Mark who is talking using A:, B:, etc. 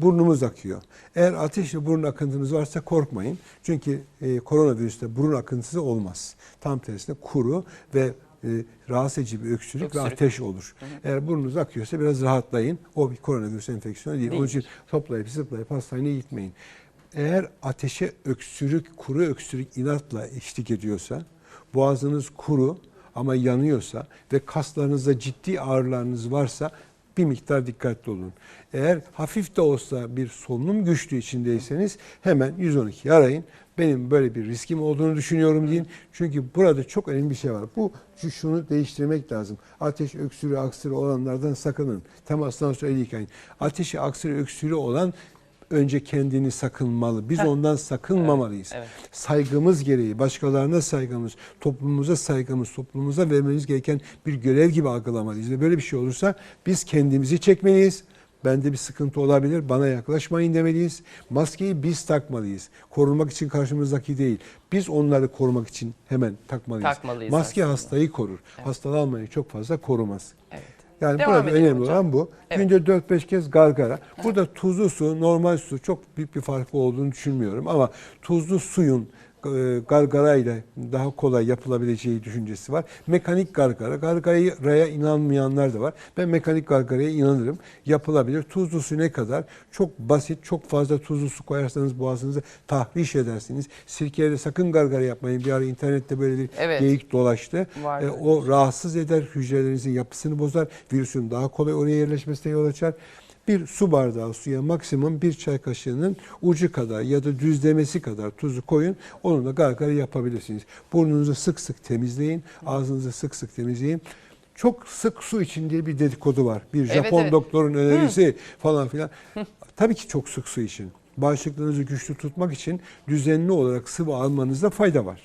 A: Burnumuz akıyor. Eğer ateşli burun akıntınız varsa korkmayın. Çünkü e, koronavirüste burun akıntısı olmaz. Tam tersine kuru ve e, rahatsız edici bir öksürük, ve
B: Öksürük.
A: ateş olur. Eğer burnunuz akıyorsa biraz rahatlayın. O bir koronavirüs enfeksiyonu değil. Onun için toplayıp zıplayıp hastaneye gitmeyin. Eğer ateşe öksürük, kuru öksürük inatla eşlik ediyorsa, boğazınız kuru ama yanıyorsa ve kaslarınızda ciddi ağrılarınız varsa bir miktar dikkatli olun. Eğer hafif de olsa bir solunum güçlüğü içindeyseniz hemen 112'yi arayın. Benim böyle bir riskim olduğunu düşünüyorum deyin. Çünkü burada çok önemli bir şey var. Bu şu- şunu değiştirmek lazım. Ateş, öksürüğü, aksırı olanlardan sakının. Temastan sonra yıkayın. Ateşi, aksırı, öksürüğü olan önce kendini sakınmalı. Biz ondan sakınmamalıyız.
B: evet.
A: Saygımız gereği, başkalarına saygımız, toplumumuza saygımız, toplumumuza vermemiz gereken bir görev gibi algılamalıyız. Ve böyle bir şey olursa biz kendimizi çekmeliyiz. Bende bir sıkıntı olabilir, bana yaklaşmayın demeliyiz. Maskeyi biz takmalıyız. Korunmak için karşımızdaki değil. Biz onları korumak için hemen takmalıyız.
B: Takmalıyız
A: Maske
B: aslında.
A: hastayı korur. Hastalanmayı çok fazla korumaz.
B: Evet.
A: Yani
B: Devam
A: burada önemli
B: hocam.
A: olan bu.
B: Evet.
A: Günde 4-5 kez gargara. Burada tuzlu su, normal su çok büyük bir farkı olduğunu düşünmüyorum ama tuzlu suyun e, gargara ile daha kolay yapılabileceği düşüncesi var. Mekanik gargara, gargaraya inanmayanlar da var. Ben mekanik gargaraya inanırım. Yapılabilir. Tuzlu su ne kadar? Çok basit, çok fazla tuzlu su koyarsanız boğazınızı tahriş edersiniz. Sirkeyle sakın gargara yapmayın. Bir ara internette böyle bir
B: Evet.
A: geyik dolaştı.
B: Vardı.
A: E, o rahatsız eder, hücrelerinizin yapısını bozar, virüsün daha kolay oraya yerleşmesine yol açar. Bir su bardağı suya maksimum bir çay kaşığının ucu kadar ya da düzlemesi kadar tuzu koyun. Onunla gargara yapabilirsiniz. Burnunuzu sık sık temizleyin, ağzınızı sık sık temizleyin. Çok sık su için diye bir dedikodu var. Bir Japon
B: evet.
A: doktorun önerisi falan filan. Tabii ki çok sık su için. Bağışıklığınızı güçlü tutmak için düzenli olarak sıvı almanızda fayda var.